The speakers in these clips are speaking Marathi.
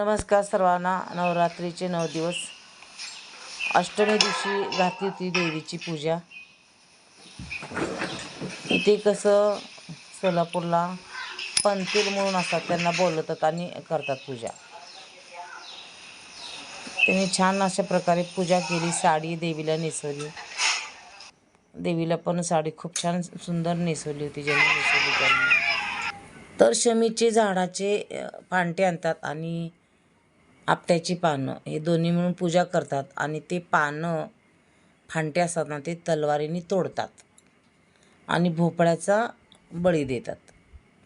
नमस्कार सर्वांना. नवरात्रीचे नऊ दिवस. अष्टमी दिवशी घातली होती देवीची पूजा. इथे कसं सोलापूरला पंतील म्हणून असतात त्यांना बोलवतात आणि करतात पूजा. त्यांनी छान अशा प्रकारे पूजा केली साडी देवीला नेसवली. देवीला पण साडी खूप छान सुंदर नेसवली होती ज्यांनी नेसवली त्यांनी तर शमीचे झाडाचे फांटे पांटे आणतात आणि आपट्याची पानं. हे दोन्ही मिळून पूजा करतात आणि ते पानं फांटे असतात ना ते तलवारीने तोडतात. आणि भोपळ्याचा बळी देतात.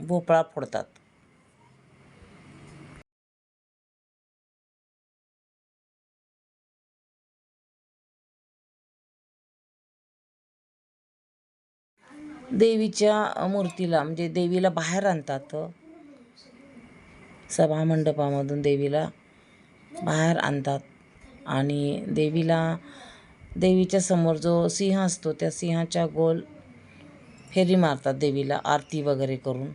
भोपळा फोडतात. देवीच्या मूर्तीला म्हणजे देवीला बाहेर आणतात सभामंडपामधून देवीला बाहेर आणतात. आणि देवीला देवीच्या समोर जो सिंह असतो त्या सिंहाच्या गोल फेरी मारतात देवीला आरती वगैरे करून.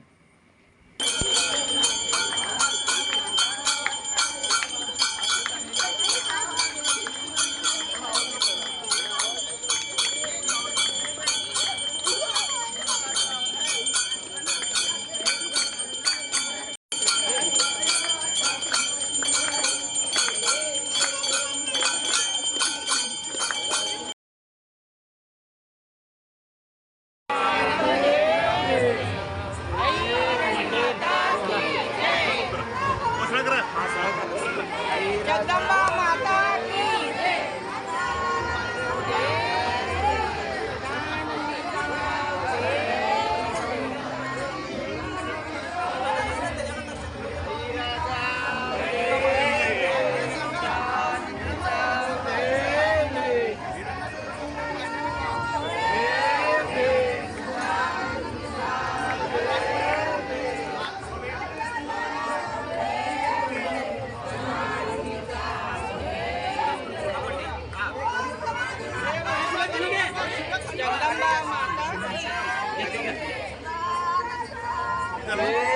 Yes.